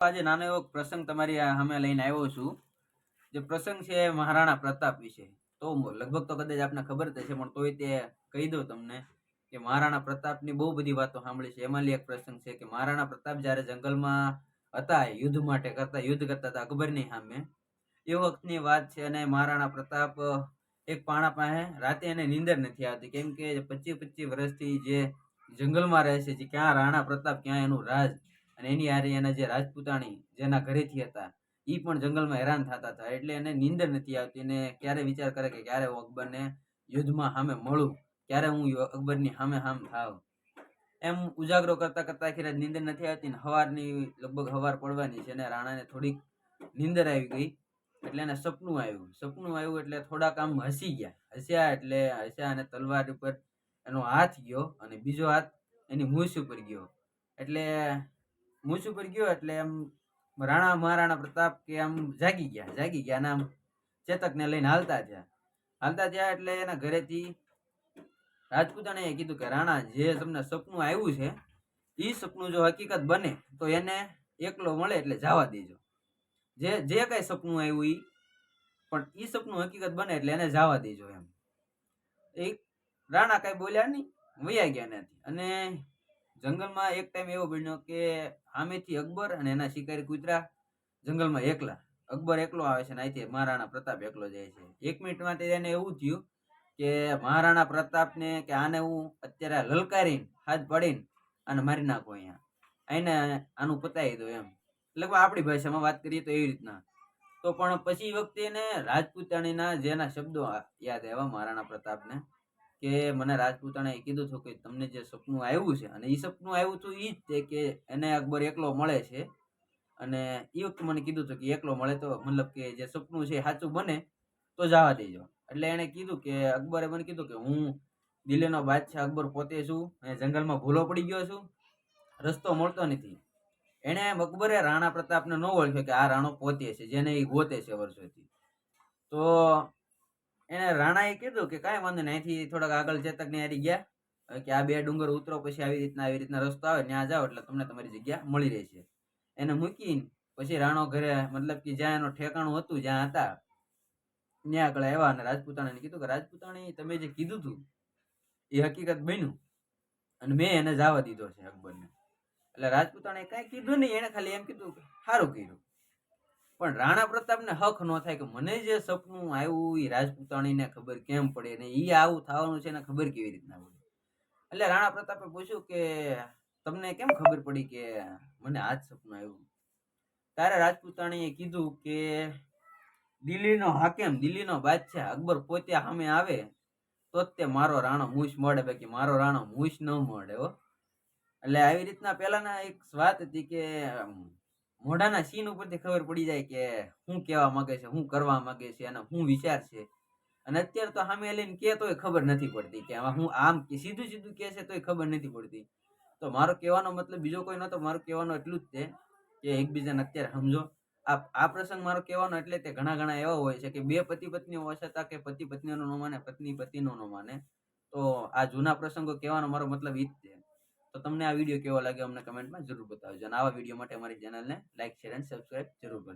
આજે નાનો એવો પ્રસંગ તમારી સામે લઈને આવ્યો છું. જે પ્રસંગ છે મહારાણા પ્રતાપ વિશે. તો લગભગ તો કદાચ આપને ખબર જ હશે, પણ તોય તે કહી દઉં તમને કે મહારાણા પ્રતાપની બહુ બધી વાતો સાંભળી છે. એમાંની એક પ્રસંગ છે કે મહારાણા પ્રતાપ જ્યારે જંગલમાં હતા, યુદ્ધ માટે કરતા, યુદ્ધ કરતા હતા અકબરની સામે, એ વખતની વાત છે અને મહારાણા પ્રતાપ એક પાણા પાસે રાતે એને નીંદર નથી આવતી. કેમ કે પચીસ પચીસ વર્ષથી જે જંગલમાં રહે છે, જે ક્યાં રાણા પ્રતાપ, ક્યાં એનું રાજ અને એની હારે એના જે રાજપૂતાણી જેના ઘરેથી હતા એ પણ જંગલમાં હેરાન થતા હતા. એટલે એને નીંદર નથી આવતી ને ક્યારે વિચાર કરે કે ક્યારે હું અકબરને યુદ્ધમાં સામે મળું? ક્યારે હું અકબરની સામે સામ થાવ? એમ ઉજાગરો કરતા કરતા આખી નીંદર નથી આવતી ને હવારની લગભગ હવાર પડવાની છે અને રાણાને થોડીક નીંદર આવી ગઈ. એટલે એને સપનું આવ્યું. સપનું આવ્યું એટલે થોડાક આમ હસી ગયા. હસ્યા એટલે હસ્યા અને તલવાર ઉપર એનો હાથ ગયો અને બીજો હાથ એની મૂછ ઉપર ગયો. એટલે મૂછ ઉપર ગયો એટલે એમ રાણા મહારાણા પ્રતાપ કે આમ જાગી ગયા જાગી ગયા અને આમ ચેતકને લઈને હાલતા થયા. હાલતા થયા એટલે એના ઘરેથી રાજપૂતાણીએ કીધું કે, રાણા, જે તમને સપનું આવ્યું છે એ સપનું જો હકીકત બને, તો એને એકલો મળે એટલે જવા દેજો. જે જે કઈ સપનું આવ્યું એ પણ એ સપનું હકીકત બને એટલે એને જવા દેજો એમ. એ રાણા કઈ બોલ્યા નહીં, વૈયા ગયા એનાથી. અને જંગલમાં એક ટાઈમ એવો બન્યો કે સામેથી અકબર અને એના શિકારી કૂતરા જંગલમાં એકલા. અકબર એકલો આવે છે અને અહીંથી મહારાણા પ્રતાપ એકલો જાય છે. એક મિનિટમાં તેને એવું થયું કે મહારાણા પ્રતાપને કે આને હું અત્યારે લલકારીને, હાથ પાડીને અને મારી નાખું અહીંયા. એને આનું પતાવી દઉં એમ. એટલે આપણી ભાષામાં વાત કરીએ તો એવી રીતના. તો પણ પછી વખતે એને રાજપૂતાણીના જેના શબ્દો યાદ આવ્યા મહારાણા પ્રતાપને. કે મને રાજપૂતાણીએ કીધું હતું કે તમને જે સપનું આવ્યું છે, અને એ સપનું આવ્યું હતું એ જ છે કે એને અકબર એકલો મળે છે. અને એ વખતે મને કીધું હતું કે એકલો મળે તો મતલબ કે જે સપનું છે સાચું બને તો જવા દેજો. એટલે એણે કીધું કે, અકબરે મને કીધું કે હું દિલ્હીનો બાદશાહ અકબર પોતે છું, અને જંગલમાં ભૂલો પડી ગયો છું, રસ્તો મળતો નથી. એણે અકબરે રાણા પ્રતાપને ન ઓળખ્યો કે આ રાણો પોતે છે, જેને એ ગોતે છે વર્ષોથી. તો એણે રાણાએ કીધું કે કાંઈ વાંધો નહીં, અહીંથી થોડાક આગળ ચેતકને હારી ગયા. કે આ બે ડુંગર ઉતરો પછી આવી રીતના આવી રીતના રસ્તો આવે, ત્યાં જાઓ એટલે તમને તમારી જગ્યા મળી રહેશે. એને મૂકીને પછી રાણો ઘરે, મતલબ કે જ્યાં એનું ઠેકાણું હતું, જ્યાં હતા, ત્યાં આગળ આવ્યા અને રાજપૂતાણીને કીધું કે રાજપૂતાણી, તમે જે કીધું હતું એ હકીકત બન્યું. અને મેં એને જવા દીધો છે અકબરને એટલે રાજપૂતાણે કાંઈ કીધું નહીં, એને ખાલી એમ કીધું સારું કર્યું. પણ રાણા પ્રતાપને હક ન થાય કે મને જે સપનું આવ્યું એ રાજપૂતાણીને ખબર કેમ પડે ને એ આવું થવાનું છે એને ખબર કેવી રીતના પડે એટલે રાણા પ્રતાપે પૂછ્યું કે તમને કેમ ખબર પડી કે મને આ જ સપનું આવ્યું? ત્યારે રાજપૂતાણીએ કીધું કે દિલ્હીનો હાકેમ, દિલ્હીનો બાદશાહ અકબર પોતે સામે આવે તો તે મારો રાણો મૂછ મળે, બાકી મારો રાણો મૂછ ન મળે હો. એટલે આવી રીતના પહેલાના એક વાત હતી કે મોઢાના સીન ઉપરથી ખબર પડી જાય કે શું કહેવા માંગે છે શું કરવા માંગે છે અને શું વિચાર છે. અને અત્યારે તો સામે લઈને કે તોય ખબર નથી પડતી કે આમાં હું આમ કે સીધું સીધું કહે છે તોય ખબર નથી પડતી. તો મારો કહેવાનો મતલબ બીજો કોઈ નતો મારો કહેવાનો એટલું જ છે કે એકબીજાને અત્યારે સમજો. આ આ પ્રસંગ મારો કહેવાનો એટલે તે ઘણા ઘણા એવા હોય છે કે બે પતિ પત્નીઓ છતાં કે પતિ પત્નીઓનો ન માને, પત્ની પતિનો ન માને. તો આ જૂના પ્રસંગો કહેવાનો મારો મતલબ ઈ જ છે. તો તમને આ વીડિયો કેવો લાગ્યો અમને કમેન્ટમાં જરૂર બતાવજો. અને આવા વીડિયો માટે અમારી ચેનલને લાઈક, શેર, અને સબસ્ક્રાઈબ જરૂર કરજો.